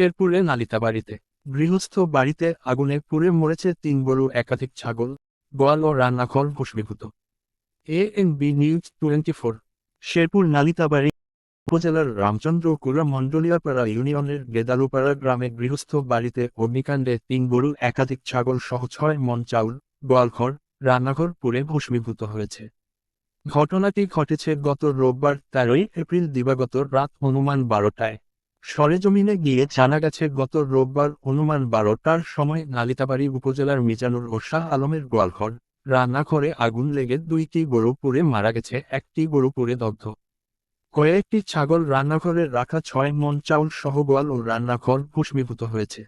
শেরপুরে নালিতা বাড়িতে। গৃহস্থ বাড়িতে আগুনে পুড়ে মরেছে তিন গরু একাধিক ছাগল, গোয়াল ও রান্নাঘর ভস্মীভূত A N B news twenty four Sherpur Nalitabari উপজেলার রামচন্দ্রপুরা মণ্ডলিয়াপাড়া ইউনিয়নের গেদালুপাড়া গ্রামে গৃহস্থ বাড়িতে অগ্নিকাণ্ডে তিন গরু একাধিক ছাগল সহ ছয় মন চাউল, গোয়ালঘর, রান্নাঘর পুড়ে ভস্মীভূত হয়েছে। ঘটনাটি ঘটেছে গত রোববার তেরোই এপ্রিল দিবাগত রাত অনুমান বারোটায়। সরেজমিনে গিয়ে জানা গেছে, গত রোববার অনুমান বারোটার সময় নালিতাবাড়ি উপজেলার মিজানুর ও শাহ আলমের গোয়ালঘর রান্নাঘরে আগুন লেগে দুইটি গরু পুড়ে মারা গেছে, একটি গরু পুড়ে দগ্ধ। কয়েকটি ছাগল রান্নাঘরে রাখা ছয় মন চাউল সহ গোয়াল ও রান্নাঘর ভস্মীভূত হয়েছে।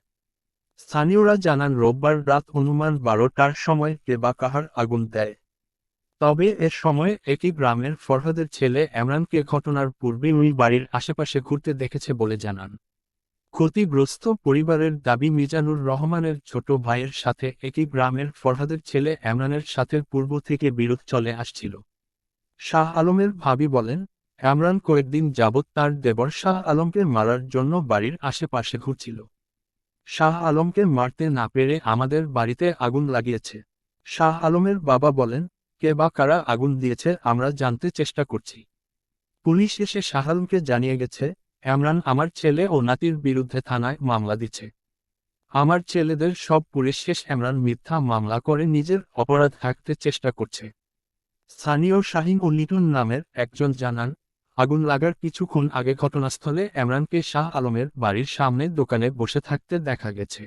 স্থানীয়রা জানান, রোববার রাত অনুমান বারোটার সময় কে বা কাহার আগুন দেয়। তবে এর সময় একই গ্রামের ফরহাদের ছেলে এমরানকে ঘটনার পূর্বে ওই বাড়ির আশেপাশে ঘুরতে দেখেছে বলে জানান। ক্ষতিগ্রস্ত পরিবারের দাবি, মিজানুর রহমানের ছোট ভাইয়ের সাথে একই গ্রামের ফরহাদের ছেলে এমরানের সাথে পূর্ব থেকে বিরোধ চলে আসছিল। শাহ আলমের ভাবি বলেন এমরান কয়েকদিন যাবৎ তার দেবর শাহ আলমকে মারার জন্য বাড়ির আশেপাশে ঘুরছিল। শাহ আলমকে মারতে না পেরে আমাদের বাড়িতে আগুন লাগিয়েছে। শাহ আলমের বাবা বলেন কে বা কারা আগুন দিয়েছে আমরা জানতে চেষ্টা করছি। পুলিশ এসে শাহ আলমকে জানিয়ে গেছে এমরান আমার ছেলে ও নাতির বিরুদ্ধে থানায় মামলা দিচ্ছে। আমার ছেলেদের সব পুলিশ শেষ এমরান মিথ্যা মামলা করে নিজের অপরাধ থাকতে চেষ্টা করছে। স্থানীয় শাহিন ও লিটন নামের একজন জানান, আগুন লাগার কিছুক্ষণ আগে ঘটনাস্থলে এমরানকে শাহ আলমের বাড়ির সামনে দোকানে বসে থাকতে দেখা গেছে।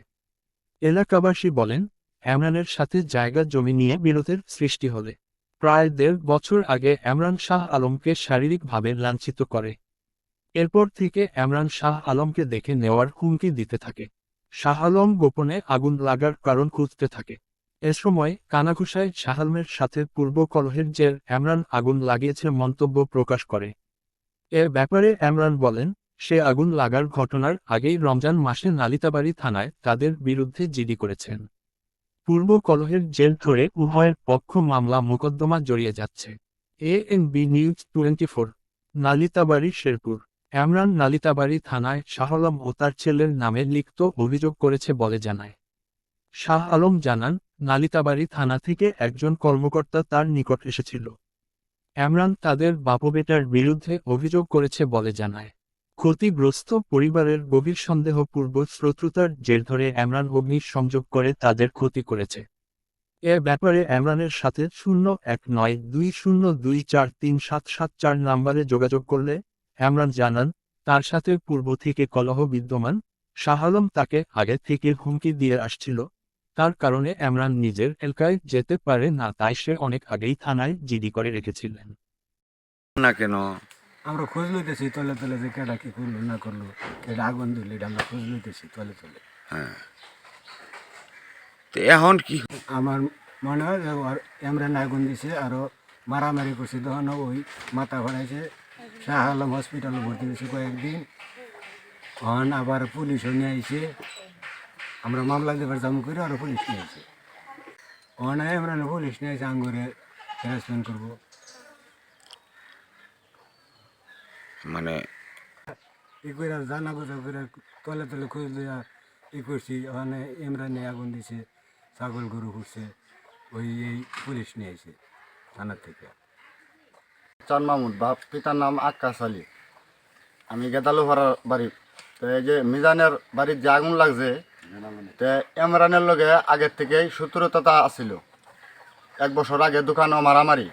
এলাকাবাসী বলেন এমরানের সাথে জায়গা জমি নিয়ে বিরোধের সৃষ্টি হলে প্রায় দেড় বছর আগে এমরান শাহ আলমকে শারীরিকভাবে লাঞ্ছিত করে। এরপর থেকে এমরান শাহ আলমকে দেখে নেওয়ার হুমকি দিতে থাকে। শাহ আলম গোপনে আগুন লাগার কারণ খুঁজতে থাকে। এ সময় কানাঘুষায় শাহ আলমের সাথে পূর্ব কলহের জের এমরান আগুন লাগিয়েছে মন্তব্য প্রকাশ করে। এ ব্যাপারে এমরান বলেন, সে আগুন লাগার ঘটনার আগেই রমজান মাসে নালিতাবাড়ি থানায় তাদের বিরুদ্ধে জিডি করেছেন। পূর্ব কলহের জেল ধরে উভয়ের পক্ষ মামলা মোকদ্দমা জড়িয়ে যাচ্ছে। A N B news twenty four Nalitabari, Sherpur. Emran Nalitabari থানায় শাহ আলম ও তার ছেলের নামে লিখিত অভিযোগ করেছে বলে জানায়। শাহ আলম জানান, নালিতাবাড়ি থানা থেকে একজন কর্মকর্তা তার নিকট এসেছিল। এমরান তাদের বাপবেটার বিরুদ্ধে অভিযোগ করেছে বলে জানায়। ক্ষতিগ্রস্ত পরিবারের গভীর সন্দেহপূর্ব শত্রুতার জের ধরে এমরান অগ্নি সংযোগ করে তাদের ক্ষতি করেছে। এ ব্যাপারে এমরানের সাথে শূন্য এক নয় দুই শূন্য দুই চার তিন সাত সাত চার নাম্বারে যোগাযোগ করলে এমরান জানান, তার সাথে পূর্ব থেকে কলহ বিদ্যমান শাহ আলম তাকে আগে থেকে হুমকি দিয়ে আসছিল। তার কারণে এমরান নিজের এলাকায় যেতে পারে না তাই সে অনেক আগেই থানায় জিডি করে রেখেছিলেন। না কেন? আমরা খোঁজ লইতেছি তলে তলে যে কেডা কি করল না করল কেডা আগুন দিল এটা আমরা খোঁজ লইতেছি তলে তলে। হ্যাঁ। তো এখন কি? আমার মনে হয় যে এমরান আগুন দিছে আরও মারামারি করছে। তখন ওই মাথা ঘোরাইছে শাহ আলম হসপিটালে ভর্তি হয়েছে কয়েকদিন। তখন আবার পুলিশও নিয়ে আইছে। আমরা মামলা দেবার জামু করে আরও পুলিশ নিয়ে আইছে। ওখানে এমরান পুলিশ নিয়ে আইছে আঙ্গুরে হ্যারাসমেন্ট করব। মানে ই করে জানা কথা করে তলে তলে খোঁজ দিয়া ই করছি ওখানে ইমরানে আগুন দিছে ছাগল গরু ঘুরছে ওই এই পুলিশ নিয়ে আইছে থানার থেকে। চান মাহমুদ বাপ পিতার নাম আক্কাস আলী। আমি গেদালু ভাড়ার বাড়ি। তো এই যে মিজানের বাড়ির যে আগুন লাগছে তো এমরানের লগে আগের থেকেই শত্রুতা আছিল। এক বছর আগে দোকানও মারামারি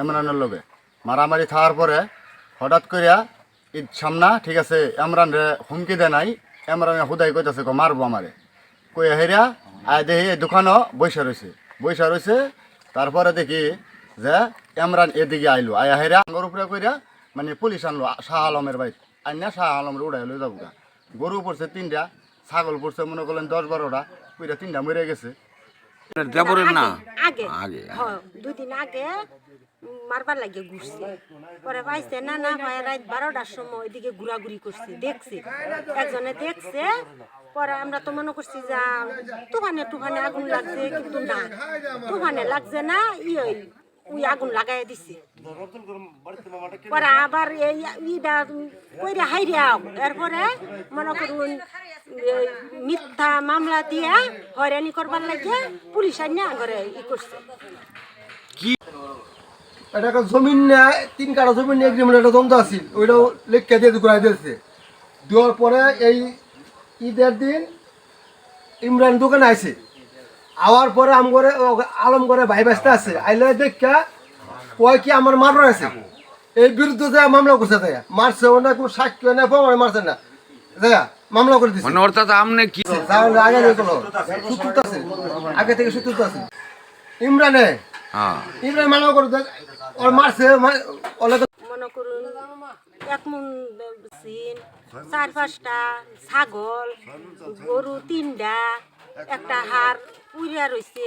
এমরানের লগে। মারামারি থাকার পরে হঠাৎ করিয়া ঈদ সামনা ঠিক আছে এমরান রে হুমকি দে নাই। এমরানে হুদাই কইতাছে মারবো আমারে। কই হেরিয়া আয় দেখি এই দোকানও বৈশা রয়েছে বৈশা রয়েছে তারপরে দেখি যে এমরান এদিকে আইলো। আয়া হেরা আঙ্গর উপরে কইরা মানে পুলিশ আনলো শাহ আলমের বাড়ি। আইনা শাহ আলমের উড়াই লই যাব গা। গরু পড়ছে তিনটা ছাগল পড়ছে মনে করলেন দশ বারোটা কইরা তিনটা মরে গেছে। দেবরের না? আগে আগে হ্যাঁ দুদিন আগে উম, মারবার লাগে ঘুরছে। পরে পাইছে, না না হয় রাত বারোটার সময় ওইদিকে ঘোরাঘুরি করছে। দেখছে। একজনে দেখছে, পরে আমরা তো মনে করছি যা, তুফানে তুফানে আগুন লাগছে, কিন্তু না। তুফানে লাগছে না, ই ওই আগুন লাগাই দিছে। পরে আবার ইটা কইরা হাইরিয়াও এরপরে মনে করুন মিথ্যা মামলা দিয়ে হয়রানি করবার লাগে, পুলিশ আইনা করে ই করছে। এটা একটা জমিন নেয় তিন কাটা জমিন নিয়ে এগ্রিমেন্ট একটা দ্বন্দ্ব আছিল ওইটাও লেখা দিয়ে ঘুরাই দিয়েছে। দেওয়ার পরে এই ঈদের দিন ইমরান দোকানে আইছে। আওয়ার পরে আম করে আলম করে ভাই ব্যস্ত আছে আইলে দেখা কয় কি আমার মারার আছে এই বিরুদ্ধে যে মামলা করছে তাই মারছে ওনা কোনো সাক্ষী না প্রমাণ মারছে না। তাই মামলা করে দিছে। মানে অর্থাৎ আপনি কি? আগে দেখল সূত্রতা আছে আগে থেকে সূত্রতা আছে। ইমরানে হ্যাঁ। ইমরান মামলা করে দেয় ওর মারছে মনে করুন এক মন সিন চার পাঁচটা ছাগল গরু তিনটা একটা হার পুড়িয়া রয়েছে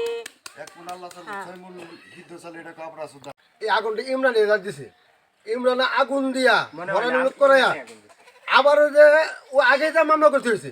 এই আগুনটা ইমরান এজার দিছে। ইমরান আগুন দিয়া ভরানুরোধ করে আবার যে ও আগে যা মামলা করতে হয়েছে